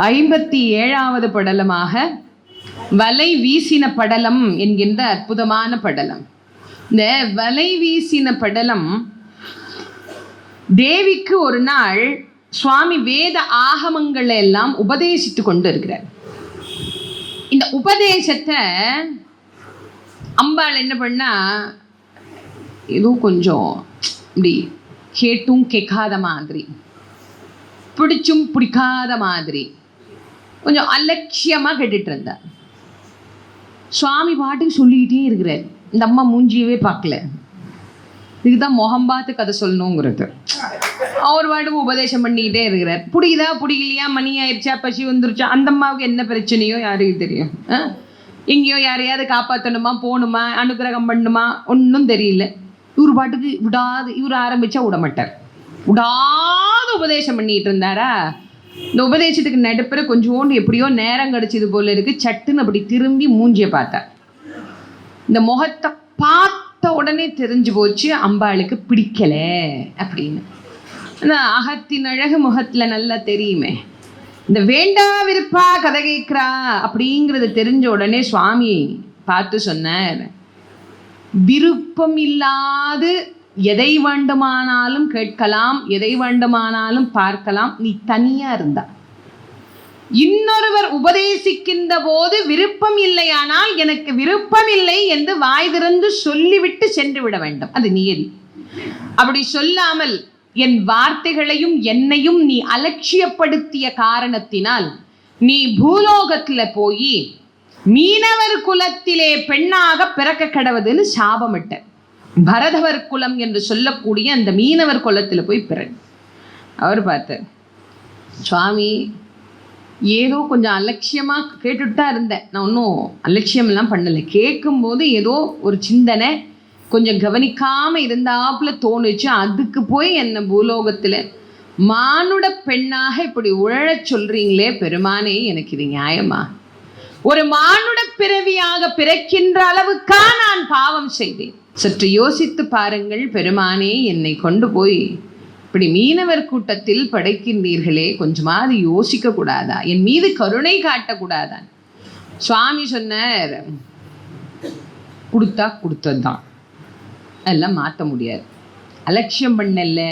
ஐம்பத்தி ஏழாவது படலமாக வலை வீசின படலம் என்கின்ற அற்புதமான படலம். இந்த வலை வீசின படலம் தேவிக்கு ஒரு நாள் சுவாமி வேத ஆகமங்களை எல்லாம் உபதேசித்து கொண்டு இருக்கிறார் இந்த உபதேசத்தை அம்பாள் என்ன பண்ணா ஏதோ கொஞ்சம் இப்படி கேட்டும் கேட்காத மாதிரி பிடிச்சும் பிடிக்காத மாதிரி கொஞ்சம் அலட்சியமாக கேட்டுட்டு இருந்தார் சுவாமி பாட்டுக்கு சொல்லிக்கிட்டே இருக்கிறார். இந்த அம்மா மூஞ்சியவே பார்க்கல. இதுதான் முகம் பார்த்து கதை சொல்லணுங்கிறது. அவர் பாட்டுக்கு உபதேசம் பண்ணிக்கிட்டே இருக்கிறார். பிடிக்குதா பிடிக்கலையா மணி ஆயிடுச்சா? பசி வந்துருச்சா? அந்த அம்மாவுக்கு என்ன பிரச்சனையோ யாருக்கு தெரியும்? ஆ? எங்கேயோ யாரையாவது காப்பாற்றணுமா போகணுமா அனுக்கிரகம் பண்ணணுமா ஒன்றும் தெரியல. இவர் பாட்டுக்கு விடாது. இவர் ஆரம்பிச்சா விட மாட்டார் விடாது உபதேசம் பண்ணிட்டு இருந்தாரா? இந்த உபதேசத்துக்கு நடுப்புற கொஞ்சோண்டு எப்படியோ நேரம் கிடச்சது போல இருக்கு. சட்டுன்னு அப்படி திரும்பி மூஞ்சிய பார்த்தார் இந்த முகத்தை பார்த்த உடனே தெரிஞ்சு போச்சு அம்பாளுக்கு பிடிக்கல அப்படின்னு. ஆனா அகத்தின் அழகு முகத்துல நல்லா தெரியுமே. இந்த வேண்டா விருப்பா கதை கேட்கிறா அப்படிங்கிறது தெரிஞ்ச உடனே சுவாமி பார்த்து சொன்னார். விருப்பம் இல்லாது எதை வேண்டுமானாலும் கேட்கலாம் எதை வேண்டுமானாலும் பார்க்கலாம். நீ தனியா இருந்தா. இன்னொருவர் உபதேசிக்கின்ற போது விருப்பம் இல்லையானால் எனக்கு விருப்பம் இல்லை என்று வாய் திறந்து சொல்லிவிட்டு சென்று விட வேண்டும். அது நியதி அப்படி சொல்லாமல் என் வார்த்தைகளையும் என்னையும் நீ அலட்சியப்படுத்திய காரணத்தினால் நீ பூலோகத்தில் போய் மீனவர் குலத்திலே பெண்ணாக பிறக்க கடவுதுன்னு சாபமிட்ட. பரதவர் குலம் என்று சொல்லக்கூடிய அந்த மீனவர் குலத்தில் போய் பிறகு. அவர் பார்த்தார். சுவாமி ஏதோ கொஞ்சம் அலட்சியமாக கேட்டுட்டு தான் இருந்தேன். நான் ஒன்றும் அலட்சியமெல்லாம் பண்ணலை. கேட்கும்போது ஏதோ ஒரு சிந்தனை கொஞ்சம் கவனிக்காமல் இருந்தாப்புல தோணுச்சு. அதுக்கு போய் என்ன பூலோகத்தில் மானுட பெண்ணாக இப்படி உழழச் சொல்கிறீங்களே பெருமானே எனக்கு இது நியாயமா? ஒரு மானுட பிறவியாக பிறக்கின்ற அளவுக்கா நான் பாவம் செய்தேன். சற்று யோசித்து பாருங்கள் பெருமானே என்னை கொண்டு போய். இப்படி மீனவர் கூட்டத்தில் படைக்கின்றீர்களே கொஞ்சமாவது யோசிக்க கூடாதா? என் மீது கருணை காட்டக்கூடாதா சுவாமி சொன்னார் கொடுத்தா கொடுத்தது தான் அதெல்லாம் மாற்ற முடியாது. அலட்சியம் பண்ணல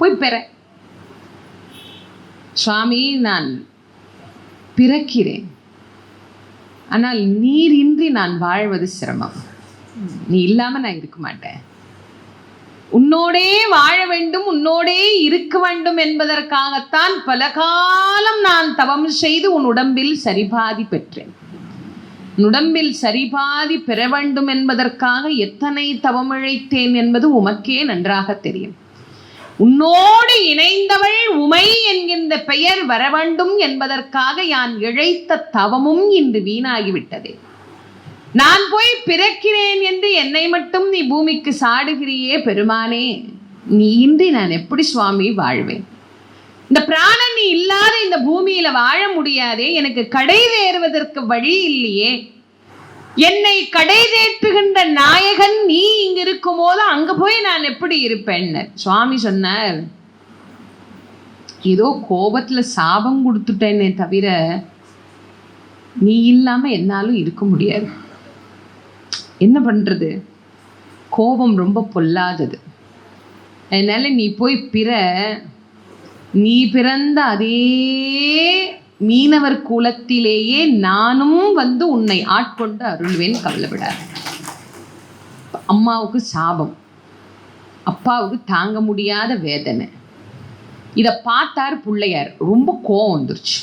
போய் பெற. சுவாமி நான் பிறக்கிறேன். ஆனால் நீரின்றி நான் வாழ்வது சிரமம். நீ இல்லாம நான் இருக்க மாட்டேன். உன்னோடே வாழ வேண்டும் உன்னோடே இருக்க வேண்டும் என்பதற்காகத்தான் பல காலம் நான் தவம் செய்து உன் உடம்பில் சரிபாதி பெற்றேன். உன் உடம்பில் சரிபாதி பெற வேண்டும் என்பதற்காக எத்தனை தவமிழைத்தேன் என்பது உமக்கே நன்றாக தெரியும். உன்னோடு இணைந்தவள் உமை என்கின்ற பெயர் வர வேண்டும் என்பதற்காக யான் இழைத்த தவமும் இன்று வீணாகிவிட்டதே. நான் போய் பிறக்கிறேன் என்று என்னை மட்டும் நீ பூமிக்கு சாடுகிறியே பெருமானே. நீ இன்றி நான் எப்படி சுவாமி வாழ்வேன்? இந்த பிராணன் நீ இல்லாத இந்த பூமியில வாழ முடியாதே. எனக்கு கடை வேறுவதற்கு வழி இல்லையே. என்னை கடை தேற்றுகின்ற நாயகன் நீ இங்க இருக்கும் போது அங்க போய் நான் எப்படி இருப்பேன்னு சுவாமி சொன்னார். ஏதோ கோபத்துல சாபம் கொடுத்துட்டேனே தவிர நீ இல்லாம என்னாலும் இருக்க முடியாது. என்ன பண்ணுறது கோபம் ரொம்ப பொல்லாதது. அதனால நீ போய் பிற. நீ பிறந்த அதே மீனவர் குலத்திலேயே நானும் வந்து உன்னை ஆட்கொண்டு அருள்வேன் கவலைவிடாது அம்மாவுக்கு சாபம். அப்பாவுக்கு தாங்க முடியாத வேதனை. இதை பார்த்தார் பிள்ளையார். ரொம்ப கோவம் வந்துருச்சு.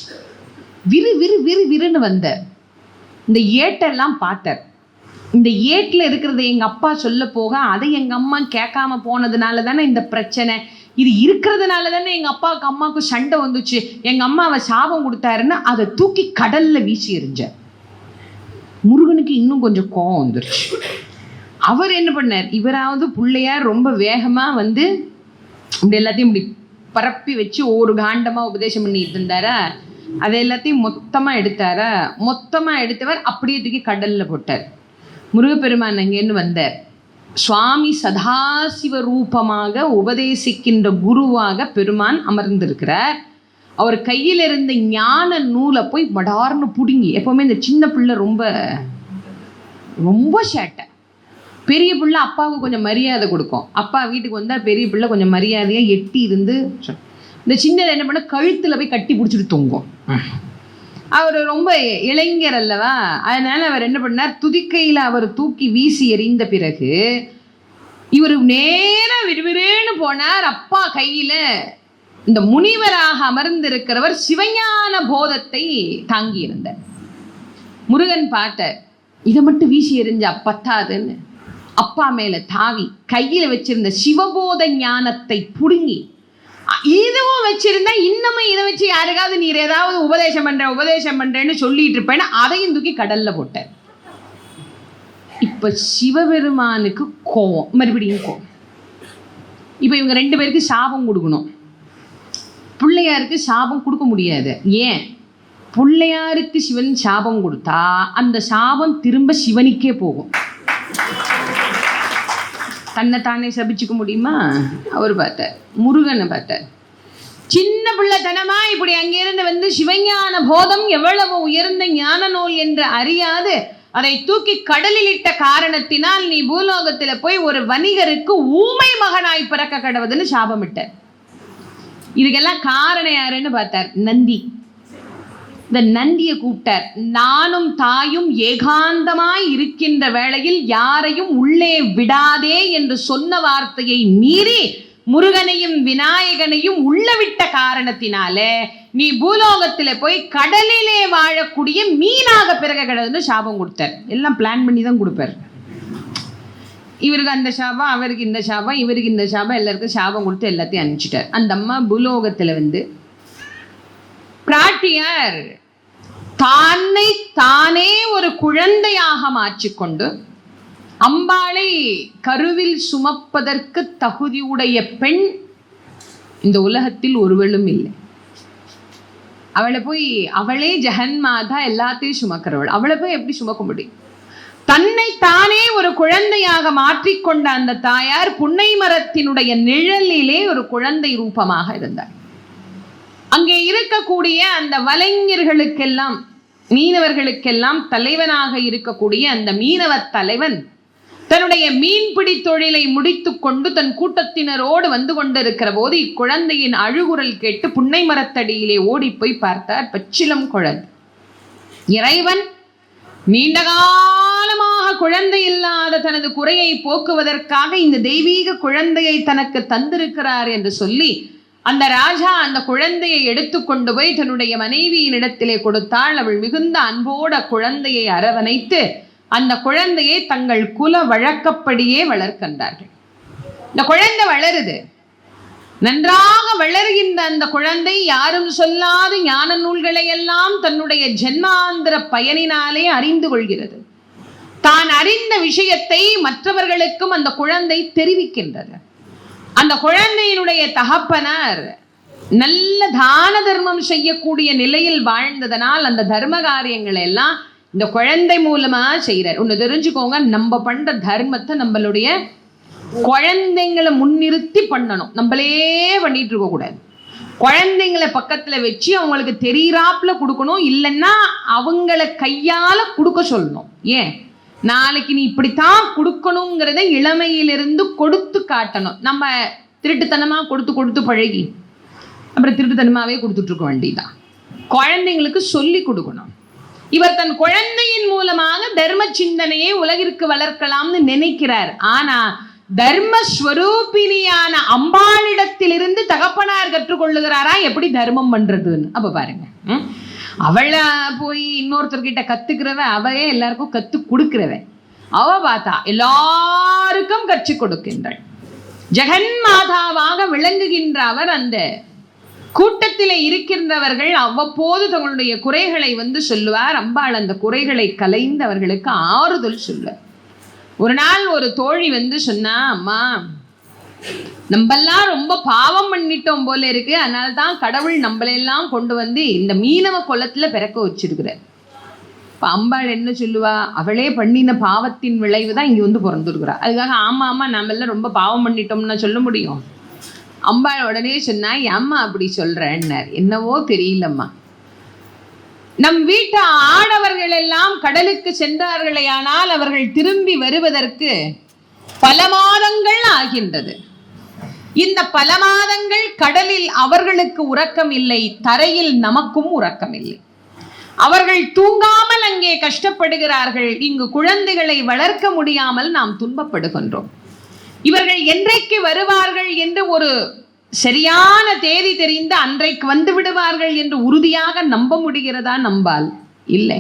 விறு விறு விறு விறுன்னு வந்த இந்த ஏட்டெல்லாம் பார்த்தார். இந்த ஏட்டில் இருக்கிறத எங்கள் அப்பா சொல்ல போக அதை எங்கள் அம்மா கேட்காம போனதுனால தானே இந்த பிரச்சனை. இது இருக்கிறதுனால தானே எங்கள் அப்பாவுக்கு அம்மாவுக்கு சண்டை வந்துச்சு. எங்கள் அம்மாவை சாபம் கொடுத்தாருன்னு அதை தூக்கி கடலில் வீசி எறிஞ்சார் முருகனுக்கு இன்னும் கொஞ்சம் கோவம் வந்துருச்சு. அவர் என்ன பண்ணார்? இவராவது பிள்ளையார் ரொம்ப வேகமாக வந்து இப்படி எல்லாத்தையும் இப்படி பரப்பி வச்சு ஒரு காண்டமாக உபதேசம் பண்ணிட்டு இருந்தாரா? அதை எல்லாத்தையும் மொத்தமாக எடுத்தாரா? மொத்தமாக எடுத்தவர் அப்படியே தூக்கி கடலில் போட்டார். முருகப்பெருமான் அங்கேருந்து வந்தார் சுவாமி சதாசிவ ரூபமாக உபதேசிக்கின்ற குருவாக பெருமான் அமர்ந்திருக்கிறார். அவர் கையில் இருந்த ஞான நூலை போய் மடார்னு பிடுங்கி எப்பவுமே இந்த சின்ன பிள்ளை ரொம்ப ரொம்ப சேட்டை. பெரிய பிள்ளை அப்பாவுக்கு கொஞ்சம் மரியாதை கொடுக்கும். அப்பா வீட்டுக்கு வந்தால் பெரிய பிள்ளை கொஞ்சம் மரியாதையாக எட்டி இருந்து இந்த சின்னது என்ன பண்ண கழுத்தில் போய் கட்டி பிடிச்சிட்டு தொங்கும். அவர் ரொம்ப இளைஞர் அல்லவா? அதனால அவர் என்ன பண்ணார்? துதிக்கையில் அவர் தூக்கி வீசி எறிந்த பிறகு இவர் நேராக விறுவிறுன்னு போனார். அப்பா கையில் இந்த முனிவராக அமர்ந்திருக்கிறவர் சிவஞான போதத்தை தாங்கி இருந்தார் முருகன் பார்த்தார் இதை மட்டும் வீசி எறிஞ்சா பத்தாதுன்னு. அப்பா மேலே தாவி கையில் வச்சிருந்த சிவபோத ஞானத்தை புடுங்கி இதுவும் வச்சிருந்தா இன்னமும் இதை வச்சு யாருக்காவது நீர் ஏதாவது உபதேசம் பண்ற உபதேசம் பண்றேன்னு சொல்லிட்டு இருப்பேன்னு அதையும் தூக்கி கடல்ல போட்ட இப்ப சிவபெருமானுக்கு கோவம் மறுபடியும் கோவம். இப்ப இவங்க ரெண்டு பேருக்கு சாபம் கொடுக்கணும். பிள்ளையாருக்கு சாபம் கொடுக்க முடியாது. ஏன்? பிள்ளையாருக்கு சிவன் சாபம் கொடுத்தா அந்த சாபம் திரும்ப சிவனுக்கே போகும். தன்னை தானே சபிச்சுக்க முடியுமா? அவர் பார்த்தார். முருகனை பார்த்தார். சின்ன பிள்ளைத்தனமா இப்படி அங்கிருந்து வந்து சிவஞான போதம் எவ்வளவு உயர்ந்த ஞான நூல் என்று அறியாது அதை தூக்கி கடலில் இட்ட காரணத்தினால் நீ பூலோகத்தில் போய் ஒரு வணிகருக்கு ஊமை மகனாய் பிறக்க கடவுதுன்னு சாபமிட்டார். இதுக்கெல்லாம் காரணம் யாருன்னு பார்த்தார். நந்தி. இந்த நந்தியை கூட்டர் நானும் தாயும் ஏகாந்தமாய் இருக்கின்ற வேளையில் யாரையும் உள்ளே விடாதே என்று சொன்ன வார்த்தையை மீறி முருகனையும் விநாயகனையும் உள்ள விட்ட நீ பூலோகத்துல போய் கடலிலே வாழக்கூடிய மீனாக பிறக கிடந்து சாபம் கொடுத்தார். எல்லாம் பிளான் பண்ணி தான் கொடுப்பார். இவருக்கு அந்த சாபம் அவருக்கு இந்த சாபம் இவருக்கு இந்த சாபம் எல்லாருக்கும் சாபம் கொடுத்து எல்லாத்தையும் அனுப்பிச்சிட்டார். அந்த அம்மா பூலோகத்துல வந்து பிராட்டியார் தானை தானே ஒரு குழந்தையாக மாற்றிக்கொண்டு அம்பாளை கருவில் சுமப்பதற்கு தகுதியுடைய பெண் இந்த உலகத்தில் ஒருவளும் இல்லை. அவளை போய் அவளே ஜெகன்மாதா எல்லாத்தையும் சுமக்கிறவள். அவளை போய் எப்படி சுமக்க முடியும்? தன்னை தானே ஒரு குழந்தையாக மாற்றிக்கொண்ட அந்த தாயார் புன்னை மரத்தினுடைய நிழலிலே ஒரு குழந்தை ரூபமாக இருந்தார். அங்கே இருக்கக்கூடிய அந்த வலைஞர்களுக்கெல்லாம் மீனவர்களுக்கெல்லாம் தலைவனாக இருக்கக்கூடிய அந்த மீனவ தலைவன் தன்னுடைய மீன்பிடி தொழிலை முடித்துக்கொண்டு தன் கூட்டத்தினரோடு வந்து கொண்டிருக்கிற போது இக்குழந்தையின் அழுகுரல் கேட்டு புன்னை மரத்தடியிலே ஓடி போய் பார்த்தார் பச்சிலம் குழந்தை. இறைவன் நீண்ட காலமாக குழந்தை இல்லாத தனது குறையை போக்குவதற்காக இந்த தெய்வீக குழந்தையை தனக்கு தந்திருக்கிறார் என்று சொல்லி அந்த ராஜா அந்த குழந்தையை எடுத்துக்கொண்டு போய் தன்னுடைய மனைவியின் இடத்திலே கொடுத்தாள். அவள் மிகுந்த அன்போட குழந்தையை அரவணைத்து அந்த குழந்தையை தங்கள் குல வழக்கப்படியே வளர்க்கின்றார்கள் இந்த குழந்தை வளருது. நன்றாக வளருகின்ற அந்த குழந்தை யாரும் சொல்லாத ஞான நூல்களை எல்லாம் தன்னுடைய ஜென்மாந்திர பயனினாலே அறிந்து கொள்கிறது. தான் அறிந்த விஷயத்தை மற்றவர்களுக்கும் அந்த குழந்தை தெரிவிக்கின்றது. அந்த குழந்தையினுடைய தகப்பனார் நல்ல தான தர்மம் செய்யக்கூடிய நிலையில் வாழ்ந்ததனால் அந்த தர்ம காரியங்களை எல்லாம் இந்த குழந்தை மூலமா செய்கிறார் ஒன்று தெரிஞ்சுக்கோங்க நம்ம பண்ற தர்மத்தை நம்மளுடைய குழந்தைங்களை முன்னிறுத்தி பண்ணணும். நம்மளே பண்ணிட்டு இருக்க கூடாது. குழந்தைங்களை பக்கத்துல வச்சு அவங்களுக்கு தெரியறாப்புல கொடுக்கணும் இல்லைன்னா அவங்கள கையால கொடுக்க சொல்லணும். ஏன்? நாளைக்கு நீ இப்படித்தான் கொடுக்கணுங்கிறத இளமையிலிருந்து கொடுத்து காட்டணும். நம்ம திருட்டுத்தனமா கொடுத்து கொடுத்து பழகி அப்புறம் திருட்டுத்தனமாவே கொடுத்துட்டு இருக்க வேண்டியதான் குழந்தைங்களுக்கு சொல்லி கொடுக்கணும். இவர் தன் குழந்தையின் மூலமாக தர்ம சிந்தனையை உலகிற்கு வளர்க்கலாம்னு நினைக்கிறார். ஆனா தர்ம ஸ்வரூபினியான அம்பாளிடத்திலிருந்து தகப்பனார் கற்றுக்கொள்ளுகிறாரா? எப்படி தர்மம் பண்றதுன்னு? அப்ப பாருங்க. அவளை போய் இன்னொருத்தர்கிட்ட கத்துக்கிறவ அவையே எல்லாருக்கும் கத்து கொடுக்கிறவ அவ பார்த்தா எல்லாருக்கும் கற்றுக் கொடுக்கின்றாள். ஜெகன் மாதாவாக விளங்குகின்ற அவர் அந்த கூட்டத்தில் இருக்கின்றவர்கள் அவ்வப்போது தங்களுடைய குறைகளை வந்து சொல்லுவார். அம்பாள் அந்த குறைகளை கலைந்து அவர்களுக்கு ஆறுதல் சொல்லுவார். ஒரு நாள் ஒரு தோழி வந்து சொன்னா அம்மா நம்மெல்லாம் ரொம்ப பாவம் பண்ணிட்டோம் போல இருக்கு. அதனால தான் கடவுள் நம்மளையெல்லாம் கொண்டு வந்து இந்த மீனவ குளத்துல பிறக்க வச்சிருக்கிறார். இப்போ அம்பாள் என்ன சொல்லுவா? அவளே பண்ணின பாவத்தின் விளைவு தான் இங்கே வந்து பிறந்துருக்குறா. அதுக்காக ஆமாம் ஆமாம் நம்ம எல்லாம் ரொம்ப பாவம் பண்ணிட்டோம்னா சொல்ல முடியும். அம்பாள் உடனே சொன்னா அம்மா அப்படி சொல்றேன்னார். என்னவோ தெரியலம்மா. நம் வீட்டு ஆடவர்கள் எல்லாம் கடலுக்கு சென்றார்களே ஆனால் அவர்கள் திரும்பி வருவதற்கு பல மாதங்கள் ஆகின்றது. இந்த பல மாதங்கள் கடலில் அவர்களுக்கு உறக்கம் இல்லை தரையில் நமக்கும் உறக்கம் இல்லை அவர்கள் தூங்காமல் அங்கே கஷ்டப்படுகிறார்கள் இங்கு குழந்தைகளை வளர்க்க முடியாமல் நாம் துன்பப்படுகின்றோம். இவர்கள் என்றைக்கு வருவார்கள் என்று ஒரு சரியான தேதி தெரிந்து அன்றைக்கு வந்து விடுவார்கள் என்று உறுதியாக நம்ப முடிகிறதா? நம்பால். இல்லை.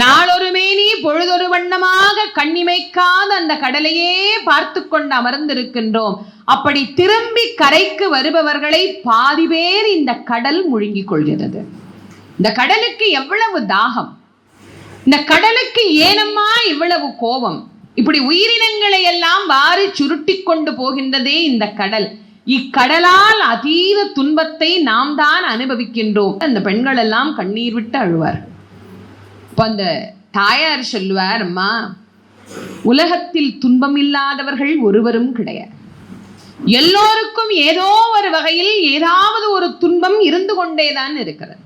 நாளொரு மேனி பொழுதொரு வண்ணமாக கண்ணிமைக்காத அந்த கடலையே பார்த்து கொண்டு அமர்ந்திருக்கின்றோம். அப்படி திரும்பி கரைக்கு வருபவர்களை பாதி பேர் இந்த கடல் முழுங்கிக் கொள்கிறது. இந்த கடலுக்கு எவ்வளவு தாகம்? இந்த கடலுக்கு ஏனம்மா இவ்வளவு கோபம்? இப்படி உயிரினங்களை எல்லாம் வாரி சுருட்டி கொண்டு போகின்றதே இந்த கடல். இக்கடலால் அதீத துன்பத்தை நாம் தான் அனுபவிக்கின்றோம். அந்த பெண்கள் எல்லாம் கண்ணீர் விட்டு அழுவார் இப்ப அந்த தாயார் சொல்லுவார் அம்மா உலகத்தில் துன்பம் இல்லாதவர்கள் ஒருவரும் கிடையாது. எல்லோருக்கும் ஏதோ ஒரு வகையில் ஏதாவது ஒரு துன்பம் இருந்து கொண்டேதான் இருக்கிறது.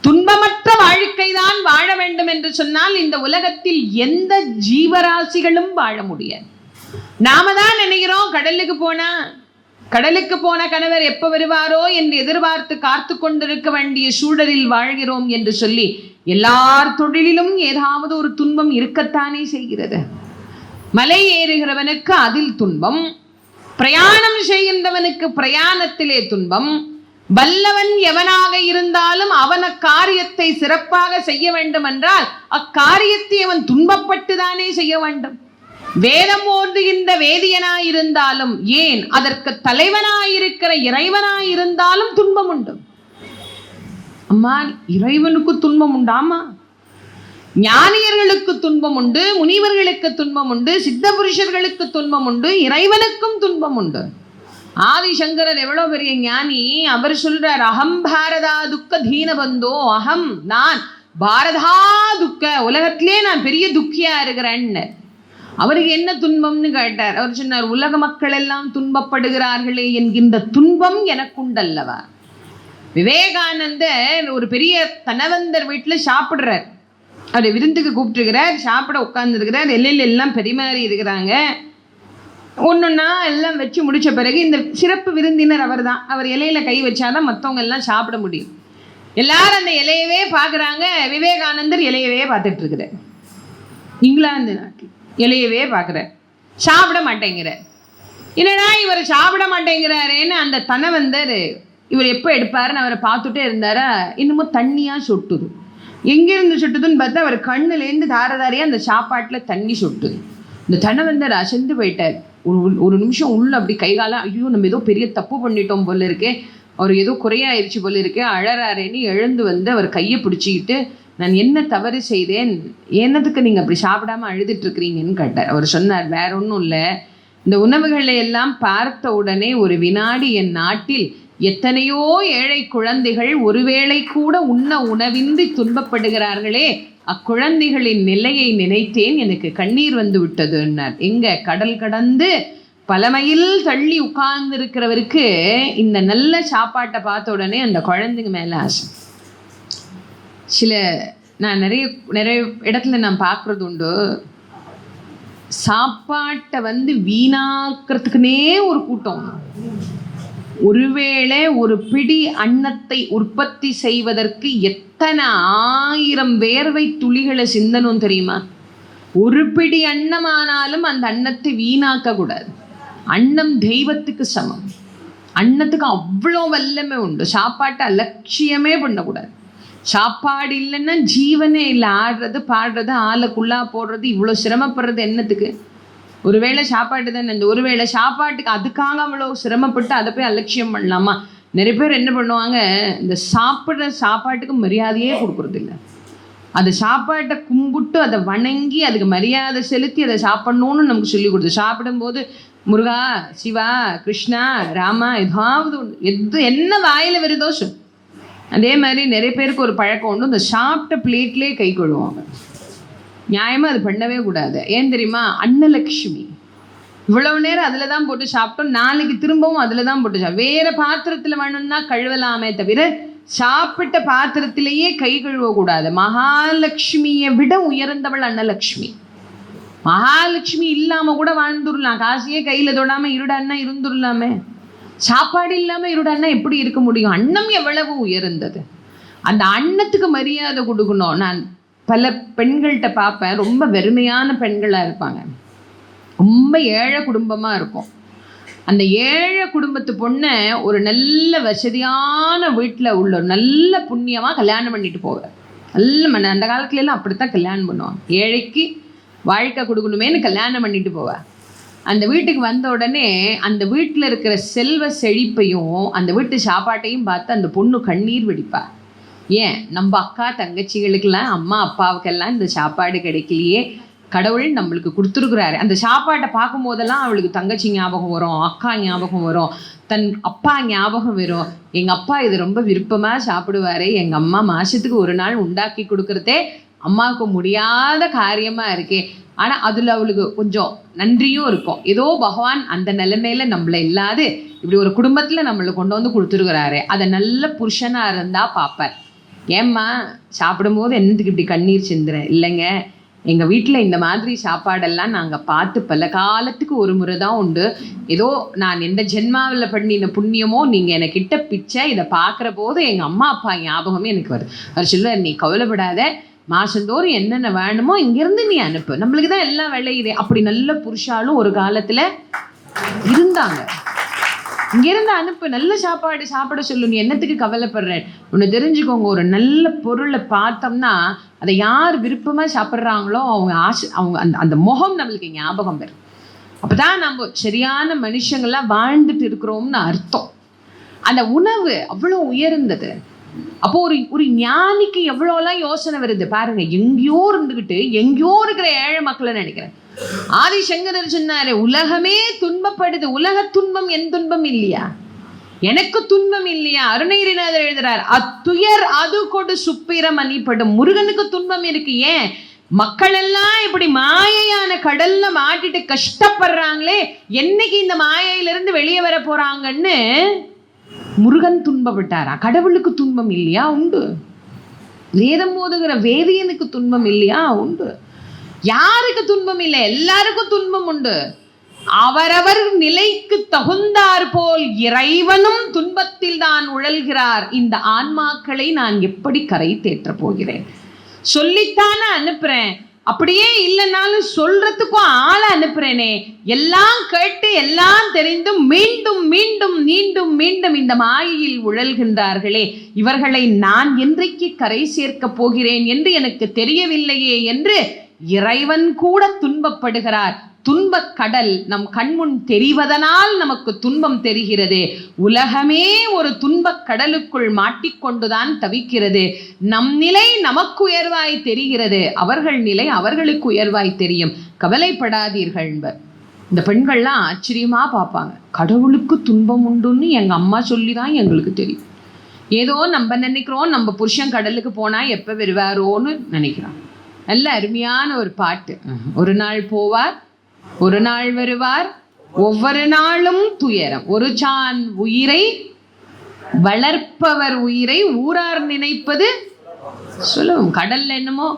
துன்பமற்ற வாழ்க்கை தான் வாழ வேண்டும் என்று சொன்னால் இந்த உலகத்தில் எந்த ஜீவராசிகளும் வாழ முடியாது. நாம தான் நினைக்கிறோம் கடலுக்கு போனா கடலுக்கு போன கணவர் எப்ப வருவாரோ என்று எதிர்பார்த்து காத்து கொண்டிருக்க வேண்டிய சூழலில் வாழ்கிறோம் என்று சொல்லி எல்லார் தொழிலிலும் ஏதாவது ஒரு துன்பம் இருக்கத்தானே செய்கிறது. மலை ஏறுகிறவனுக்கு அதில் துன்பம் பிரயாணம் செய்கின்றவனுக்கு பிரயாணத்திலே துன்பம் வல்லவன் எவனாக இருந்தாலும் அவன் அக்காரியத்தை சிறப்பாக செய்ய வேண்டும் என்றால் அக்காரியத்தை அவன் துன்பப்பட்டுதானே செய்ய வேண்டும். வேதம் ஓதுகின்ற வேதியனாயிருந்தாலும் ஏன் அதற்கு தலைவனாயிருக்கிற இறைவனாயிருந்தாலும் துன்பம் உண்டு அம்மா இறைவனுக்கு துன்பம் உண்டாமா? ஞானியர்களுக்கு துன்பம் உண்டு முனிவர்களுக்கு துன்பம் உண்டு சித்த புருஷர்களுக்கு துன்பம் உண்டு இறைவனுக்கும் துன்பம் உண்டு. ஆதிசங்கரர் எவ்வளோ பெரிய ஞானி? அவர் சொல்றார் அகம் பாரதா துக்க தீனபந்தோ அகம் நான் பாரதா துக்க உலகத்திலே நான் பெரிய துக்கியா இருக்கிறேன்னு. அவருக்கு என்ன துன்பம்னு கேட்டார். அவர் சொன்னார் உலக மக்கள் எல்லாம் துன்பப்படுகிறார்களே என்கின்ற துன்பம் எனக்குண்டல்லவா? விவேகானந்தர் ஒரு பெரிய தனவந்தர் வீட்டில் சாப்பிட்றார். அவரை விருந்துக்கு கூப்பிட்டுருக்கிறார். சாப்பிட உட்காந்துருக்கிறார் எல்லையில் எல்லாம் பெருமாறி இருக்கிறாங்க. ஒன்றுன்னா எல்லாம் வச்சு முடித்த பிறகு இந்த சிறப்பு விருந்தினர் அவர் தான் அவர் இலையில கை வச்சாதான் மற்றவங்க எல்லாம் சாப்பிட முடியும். எல்லாரும் அந்த இலையவே பார்க்குறாங்க. விவேகானந்தர் இலையவே பார்த்துட்டு இருக்கிறார் இங்கிலாந்து நாட்டில் இலையவே பார்க்குறார். சாப்பிட மாட்டேங்கிறார். என்னடா இவர் சாப்பிட மாட்டேங்கிறாரேன்னு அந்த தனவந்தர் இவர் எப்போ எடுப்பாருன்னு அவரை பார்த்துட்டே இருந்தாரா? இன்னமும் தண்ணியாக சொட்டுது. எங்கேருந்து சொட்டுதுன்னு பார்த்தா அவர் கண்ணுலேருந்து தாரதாரியாக அந்த சாப்பாட்டில் தண்ணி சொட்டுது. இந்த தனவந்தர் அசந்து போயிட்டார். ஒரு ஒரு நிமிஷம் உள்ள அப்படி கைகாலம் ஐயோ நம்ம ஏதோ பெரிய தப்பு பண்ணிட்டோம் போல இருக்கே. அவர் ஏதோ குறையாயிருச்சு போல இருக்கே. அழறாரேன்னு எழுந்து வந்து அவர் கையை பிடிச்சிக்கிட்டு நான் என்ன தவறு செய்தேன்? என்னதுக்கு நீங்கள் அப்படி சாப்பிடாம அழுதுட்டு இருக்கிறீங்கன்னு கேட்டார். அவர் சொன்னார் வேற ஒன்றும் இல்லை. இந்த உணவுகளை எல்லாம் பார்த்த உடனே ஒரு வினாடி என் நாட்டில் எத்தனையோ ஏழை குழந்தைகள் ஒருவேளை கூட உண்ண உணவின்றி துன்பப்படுகிறார்களே அக்குழந்தைகளின் நிலையை நினைத்தேன் எனக்கு கண்ணீர் வந்து விட்டதுன்னார் எங்க? கடல் கடந்து பலமையில் தள்ளி உட்கார்ந்துருக்கிறவருக்கு இந்த நல்ல சாப்பாட்டை பார்த்த உடனே அந்த குழந்தைங்க மேலே ஆசை. சில நான் நிறைய நிறைய இடத்துல நான் பார்க்குறது உண்டு. சாப்பாட்டை வந்து வீணாக்கிறதுக்குனே ஒரு கூட்டம். ஒருவேளை ஒரு பிடி அன்னத்தை உற்பத்தி செய்வதற்கு எத்தனை ஆயிரம் வேர்வை துளிகளை சிந்தனும் தெரியுமா? ஒரு பிடி அன்னமானாலும் அந்த அன்னத்தை வீணாக்க கூடாது அன்னம் தெய்வத்துக்கு சமம். அன்னத்துக்கு அவ்வளோ வல்லமை உண்டு. சாப்பாட்டை அலட்சியமே பண்ணக்கூடாது. சாப்பாடு இல்லைன்னா ஜீவனே இல்லை. ஆடுறது பாடுறது ஆளுக்குள்ளா போடுறது இவ்வளோ சிரமப்படுறது என்னத்துக்கு? ஒருவேளை சாப்பாட்டு தானே இந்த ஒருவேளை சாப்பாட்டுக்கு அதுக்காக அவ்வளோ சிரமப்பட்டு அதை போய் அலட்சியம் பண்ணலாமா? நிறைய பேர் என்ன பண்ணுவாங்க இந்த சாப்பிட்ற சாப்பாட்டுக்கு மரியாதையே கொடுக்குறதில்ல. அந்த சாப்பாட்டை கும்பிட்டு அதை வணங்கி அதுக்கு மரியாதை செலுத்தி அதை சாப்பிடணும்னு நமக்கு சொல்லி கொடுத்து சாப்பிடும்போது முருகா சிவா கிருஷ்ணா ராமா ஏதாவது ஒன்று எது என்ன வாயில் வருதோ சொல். அதே மாதிரி நிறைய பேருக்கு ஒரு பழக்கம் உண்டு இந்த சாப்பிட்ட பிளேட்லேயே கை கொள்வாங்க நியாயமாக அது பண்ணவே கூடாது. ஏன் தெரியுமா? அன்னலக்ஷ்மி. இவ்வளவு நேரம் அதில் தான் போட்டு சாப்பிட்டோம். நாளைக்கு திரும்பவும் அதில் தான் போட்டு சாப்பிட்டோம் வேறு பாத்திரத்தில் வேணும்னா கழுவலாமே தவிர சாப்பிட்ட பாத்திரத்திலேயே கை கழுவக்கூடாது மகாலட்சுமியை விட உயர்ந்தவள் அன்னலக்ஷ்மி. மகாலட்சுமி இல்லாமல் கூட வாழ்ந்துடலாம் காசையே தொடாமல் இருட அண்ணா இருந்துடலாமே சாப்பாடு இல்லாமல் இருடன்னா எப்படி இருக்க முடியும்? அன்னம் எவ்வளவு உயர்ந்தது? அந்த அன்னத்துக்கு மரியாதை கொடுக்கணும். நான் பல பெண்கள்கிட்ட பார்ப்பேன். ரொம்ப வெறுமையான பெண்களாக இருப்பாங்க. ரொம்ப ஏழை குடும்பமாக இருக்கும். அந்த ஏழை குடும்பத்து பொண்ணை ஒரு நல்ல வசதியான வீட்டில் உள்ள ஒரு நல்ல புண்ணியமாக கல்யாணம் பண்ணிட்டு போவேன் நல்ல மன அந்த காலத்துலலாம் அப்படித்தான் கல்யாணம் பண்ணுவாங்க. ஏழைக்கு வாழ்க்கை கொடுக்கணுமேன்னு கல்யாணம் பண்ணிட்டு போவேன் அந்த வீட்டுக்கு வந்த உடனே அந்த வீட்டில் இருக்கிற செல்வ செழிப்பையும் அந்த வீட்டு சாப்பாட்டையும் பார்த்து அந்த பொண்ணு கண்ணீர் வெடிப்பாள் ஏன்? நம்ம அக்கா தங்கச்சிகளுக்கெல்லாம் அம்மா அப்பாவுக்கெல்லாம் இந்த சாப்பாடு கிடைக்கலையே. கடவுள் நம்மளுக்கு கொடுத்துருக்குறாரு. அந்த சாப்பாட்டை பார்க்கும் போதெல்லாம் அவளுக்கு தங்கச்சி ஞாபகம் வரும் அக்கா ஞாபகம் வரும் தன் அப்பா ஞாபகம் வரும். எங்கள் அப்பா இது ரொம்ப விருப்பமாக சாப்பிடுவாரு. எங்கள் அம்மா மாதத்துக்கு ஒரு நாள் உண்டாக்கி கொடுக்குறதே அம்மாவுக்கு முடியாத காரியமாக இருக்கே. ஆனால் அதில் அவளுக்கு கொஞ்சம் நன்றியும் இருக்கும். ஏதோ பகவான் அந்த நிலைமையில நம்மளை இல்லாது இப்படி ஒரு குடும்பத்தில் நம்மளை கொண்டு வந்து கொடுத்துருக்குறாரு. அதை நல்ல புருஷனாக இருந்தால் பார்ப்பார். ஏம்மா சாப்பிடும்போது என்னத்துக்கு இப்படி கண்ணீர் சிந்துறேன் இல்லைங்க. எங்கள் வீட்டில் இந்த மாதிரி சாப்பாடெல்லாம் நாங்கள் பார்த்து பல காலத்துக்கு ஒரு முறை தான் உண்டு. ஏதோ நான் எந்த ஜென்மாவில் பண்ணின புண்ணியமோ நீங்கள் எனக்கிட்ட பிச்சை இதை பார்க்குற போது எங்கள் அம்மா அப்பா ஞாபகமே எனக்கு வருது. அவர் சொல்லுவார் நீ கவலைப்படாத. மாதந்தோறும் என்னென்ன வேணுமோ இங்கேருந்து நீ அனுப்பு. நம்மளுக்கு தான் எல்லாம் விளையுதே. அப்படி நல்ல புருஷாலும் ஒரு காலத்தில் இருந்தாங்க. இங்கிருந்து அனுப்பு நல்ல சாப்பாடு சாப்பிட சொல்லு நீ என்னத்துக்கு கவலைப்படுறேன் ஒன்று தெரிஞ்சுக்கோங்க ஒரு நல்ல பொருளை பார்த்தோம்னா அதை யார் விருப்பமாக சாப்பிட்றாங்களோ அவங்க ஆசை அவங்க அந்த அந்த முகம் நம்மளுக்கு ஞாபகம் வரும். அப்பதான் நம்ம சரியான மனுஷங்களாக வாழ்ந்துட்டு இருக்கிறோம்னு அர்த்தம். அந்த உணவு அவ்வளோ உயர்ந்தது. அப்போ ஒரு ஒரு ஞானிக்கு எவ்வளோலாம் யோசனை வருது பாருங்க. எங்கேயோ இருந்துக்கிட்டு எங்கேயோ இருக்கிற ஏழை மக்களை நினைக்கிறேன். ஆதிசங்கரர் சொன்னாரு உலகமே துன்பப்படுது. உலக துன்பம் என் துன்பம் இல்லையா? எனக்கு துன்பம் இல்லையா? அருணகிரிநாதர் எழுதுறார் அத்துயர் அது கொடு சுப்பிரம் அணிப்படும். முருகனுக்கு துன்பம் இருக்கு ஏன்? மக்கள் எல்லாம் இப்படி மாயையான கடல்ல மாட்டிட்டு கஷ்டப்படுறாங்களே. என்னைக்கு இந்த மாயையிலிருந்து வெளியே வர போறாங்கன்னு? முருகன் துன்பப்பட்டாரா? கடவுளுக்கு துன்பம் இல்லையா? உண்டு. வேதம் போதுகிற வேதியனுக்கு துன்பம் இல்லையா? உண்டு. யாருக்கு துன்பம் இல்லை? எல்லாருக்கும் துன்பம் உண்டு. அவரவர் நிலைக்கு தகுந்தார் போல் இறைவனும் துன்பத்தில் தான் உழல்கிறார். இந்த ஆன்மாக்களை நான் எப்படி கரை தேற்ற போகிறேன்? சொல்லித்தானே அனுப்புறேன். அப்படியே இல்லைனாலும் சொல்றதுக்கும் ஆளை அனுப்புறேனே. எல்லாம் கேட்டு எல்லாம் தெரிந்தும் மீண்டும் மீண்டும் மீண்டும் மீண்டும் இந்த மாயையில் உழல்கின்றார்களே. இவர்களை நான் என்றைக்கு கரை சேர்க்கப் போகிறேன் என்று எனக்கு தெரியவில்லையே என்று இறைவன் கூட துன்பப்படுகிறார். துன்பக் கடல் நம் கண்முன் தெரிவதனால் நமக்கு துன்பம் தெரிகிறது. உலகமே ஒரு துன்பக் கடலுக்குள் மாட்டிக்கொண்டுதான் தவிக்கிறது. நம் நிலை நமக்கு உயர்வாய் தெரிகிறது. அவர்கள் நிலை அவர்களுக்கு உயர்வாய் தெரியும். கவலைப்படாதீர்கள் என்பர். இந்த பெண்கள்லாம் ஆச்சரியமா பார்ப்பாங்க. கடவுளுக்கு துன்பம் உண்டுன்னு எங்க அம்மா சொல்லி தான் எங்களுக்கு தெரியும். ஏதோ நம்ம நினைக்கிறோம் நம்ம புருஷன் கடலுக்கு போனா எப்ப வருவாரோன்னு நினைக்கிறான் நல்ல அருமையான ஒரு பாட்டு. ஒரு நாள் போவார் ஒரு நாள் வருவார் ஒவ்வொரு நாளும் துயரம். ஒரு சான் உயிரை வளர்ப்பவர் உயிரை ஊரார் நினைப்பது சொல்லுவோம். கடல்ல என்னமோ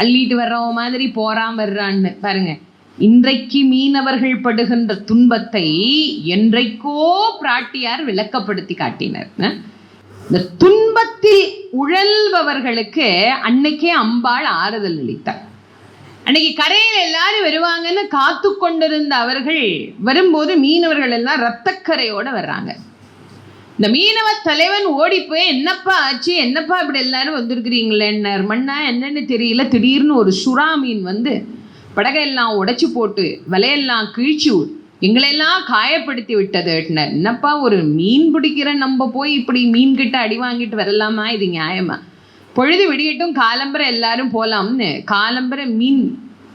அள்ளிட்டு வர்றவன் மாதிரி போறான் வர்றான்னு. பாருங்க இன்றைக்கு மீனவர்கள் படுகின்ற துன்பத்தை என்றைக்கோ பிராட்டியார் விளக்கப்படுத்தி காட்டினர். இந்த துன்பத்தில் உழல்பவர்களுக்கு அன்னைக்கே அம்பாள் ஆறுதல் அளித்தார் அன்னைக்கு கரையில் எல்லாரும் வருவாங்கன்னு காத்து கொண்டிருந்த அவர்கள் வரும்போது மீனவர்கள் எல்லாம் ரத்தக்கரையோட வர்றாங்க. இந்த மீனவ தலைவன் ஓடி போய் என்னப்பா ஆச்சு? என்னப்பா இப்படி எல்லாரும் வந்திருக்கிறீங்களேன்னார் மண்ணா என்னன்னு தெரியல. திடீர்னு ஒரு சுறா மீன் வந்து படகையெல்லாம் உடைச்சு போட்டு வலையெல்லாம் கிழிச்சு எங்களெல்லாம் காயப்படுத்தி விட்டது. என்னப்பா ஒரு மீன் பிடிக்கிற நம்ம போய் இப்படி மீன் கிட்ட அடி வாங்கிட்டு வரலாமா? இது நியாயமா? பொழுது விடியட்டும் காலம்பரை எல்லாரும் போலாம்னு. காலம்பரை மீன்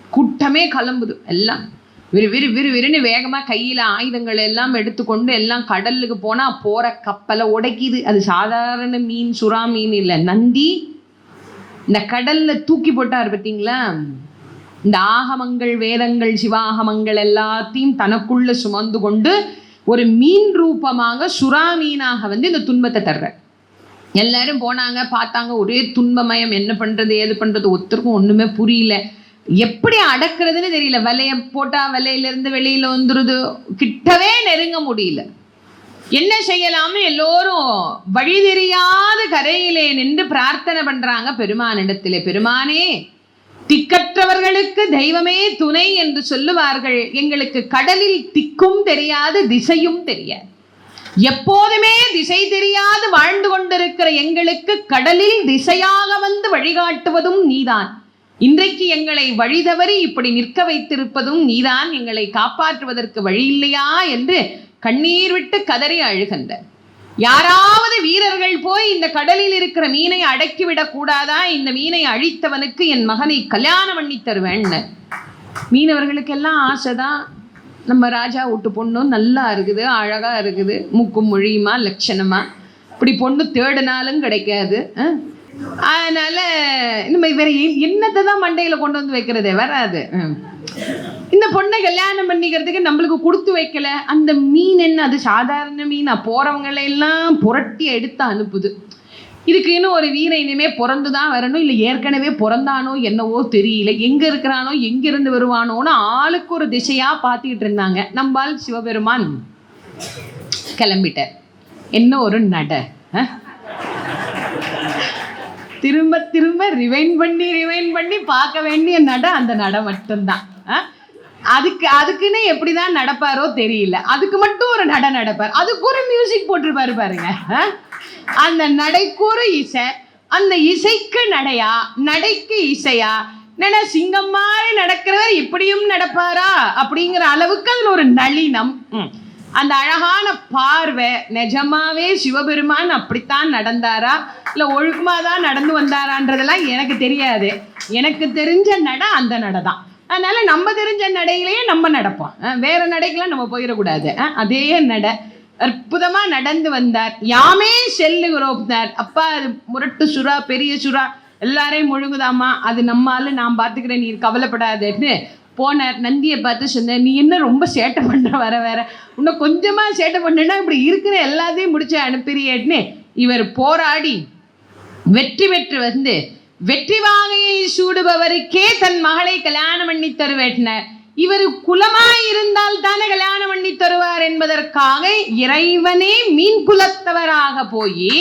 கூட்டமே கிளம்புது எல்லாம். விறு விறு விறு விறுன்னு வேகமாக கையில் ஆயுதங்கள் எல்லாம் எடுத்துக்கொண்டு எல்லாம் கடலுக்கு போனால் போகிற கப்பலை உடைக்கிது. அது சாதாரண மீன் சுறா மீன் இல்லை. நந்தி இந்த கடலில் தூக்கி போட்டார் பார்த்தீங்களா? இந்த ஆகமங்கள் வேதங்கள் சிவாகமங்கள் எல்லாத்தையும் தனக்குள்ள சுமந்து கொண்டு ஒரு மீன் ரூபமாக சுறா மீனாக வந்து இந்த துன்பத்தை தர்றார். எல்லாரும் போனாங்க பார்த்தாங்க ஒரே துன்பமயம் என்ன பண்றது ஏது பண்றது ஒருத்தருக்கும் ஒண்ணுமே புரியல. எப்படி அடக்குறதுன்னு தெரியல. வலைய போட்டா வலையிலேருந்து வெளியில் வெளியில வந்துருது. கிட்டவே நெருங்க முடியல. என்ன செய்யலாம்னு எல்லோரும் வழி தெரியாத கரையிலே நின்று பிரார்த்தனை பண்றாங்க பெருமானிடத்திலே. பெருமானே திக்கற்றவர்களுக்கு தெய்வமே துணை என்று சொல்லுவார்கள். எங்களுக்கு கடலில் திக்கும் தெரியாது திசையும் தெரியாது. எப்போதுமே திசை தெரியாது வாழ்ந்து கொண்டிருக்கிற எங்களுக்கு கடலில் திசையாக வந்து வழிகாட்டுவதும் நீதான். இன்றைக்கு எங்களை வழி தவறி இப்படி நிற்க வைத்திருப்பதும் நீதான். எங்களை காப்பாற்றுவதற்கு வழி இல்லையா என்று கண்ணீர் விட்டு கதறி அழுகின்ற யாராவது வீரர்கள் போய் இந்த கடலில் இருக்கிற மீனை அடக்கிவிடக் கூடாதா? இந்த மீனை அழித்தவனுக்கு என் மகனை கல்யாணம் பண்ணி தருவேன்னு. மீனவர்களுக்கெல்லாம் ஆசைதான். நம்ம ராஜா வீட்டு பொண்ணும் நல்லா இருக்குது அழகா இருக்குது மூக்கும் மொழியுமா லட்சணமா? இப்படி பொண்ணு தேடினாலும் கிடைக்காது அஹ். அதனால நம்ம வேற என்னத்தை தான் மண்டையில கொண்டு வந்து வைக்கிறதே? வராது இந்த பொண்ணை கல்யாணம் பண்ணிக்கிறதுக்கு நம்மளுக்கு கொடுத்து வைக்கல. அந்த மீன் என்ன? அது சாதாரண மீனா? போறவங்களை எல்லாம் புரட்டி எடுத்து அனுப்புது. இதுக்கு இன்னும் ஒரு வீரன் இனிமே பிறந்து தான் வரணும். இல்லை ஏற்கனவே பிறந்தானோ என்னவோ தெரியல. எங்க இருக்கிறானோ எங்கிருந்து வருவானோன்னு ஆளுக்கு ஒரு திசையா பார்த்துக்கிட்டு இருந்தாங்க. நம்பால் சிவபெருமான் கிளம்பிட்டார். என்ன ஒரு நட திரும்ப திரும்ப ரிவைன் பண்ணி ரிவைன் பண்ணி பார்க்க வேண்டிய நட அந்த நட மட்டும்தான். அதுக்கு அதுக்குன்னு எப்படிதான் நடப்பாரோ தெரியல. அதுக்கு மட்டும் ஒரு நட நடப்பார். அதுக்கு ஒரு மியூசிக் போட்டிருப்பாரு பாருங்க? அந்த நடைக்கு ஒரு இசை அந்த இசைக்கு நடையா நடைக்கு இசையா? என்னடா சிங்கம் மாதிரி நடக்கிறவர் இப்படியும் நடப்பாரா? அப்படிங்கிற அளவுக்கு அதுல ஒரு நளினம். அந்த அழகான பார்வை நிஜமாவே சிவபெருமான் அப்படித்தான் நடந்தாரா? இல்ல ஒழுக்கமா தான் நடந்து வந்தாரான்றதெல்லாம் எனக்கு தெரியாது. எனக்கு தெரிஞ்ச நட அந்த நட தான். அதனால நம்ம தெரிஞ்ச நடையிலேயே நம்ம நடப்போம். வேறு வேற நடைக்கெல்லாம் நம்ம போயிடக்கூடாது. அதே நட அற்புதமா நடந்து வந்தார். யாமே செல்லுகிறோம். அப்பா அது முரட்டு சுறா பெரிய சுறா எல்லாரையும் முழுங்குதாம்மா. அது நம்மால நான் பார்த்துக்கிறேன் நீ கவலைப்படாதேன்னு போனார். நந்தியை பார்த்து சொன்னேன் நீ என்ன ரொம்ப சேட்டை பண்ணுற வர வேற இன்னும் கொஞ்சமாக சேட்டை பண்ணேன்னா இப்படி இருக்கிற எல்லாத்தையும் முடிச்சு அனுப்பிறியேன்னு இவர் போராடி வெற்றி பெற்று வந்து வெற்றி வாகையை சூடுபவருக்கே தன் மகளை கல்யாணம் பண்ணி தருவேட்டினார் இவர் குலமாய் இருந்தால் தானே கல்யாணம் பண்ணி தருவார் என்பதற்காக இறைவனே மீன் குலத்தவராக போய்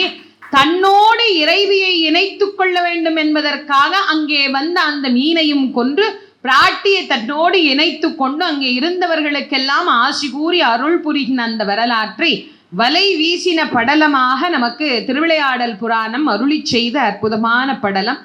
தன்னோடு இறைவியை இணைத்து கொள்ள வேண்டும் என்பதற்காக அங்கே வந்த அந்த மீனையும் கொன்று பிராட்டியை தன்னோடு இணைத்து கொண்டு அங்கே இருந்தவர்களுக்கெல்லாம் ஆசி கூறி அருள் புரிகின்ற அந்த வரலாற்றை வலை வீசின படலமாக நமக்கு திருவிளையாடல் புராணம் அருளி செய்த அற்புதமான படலம்.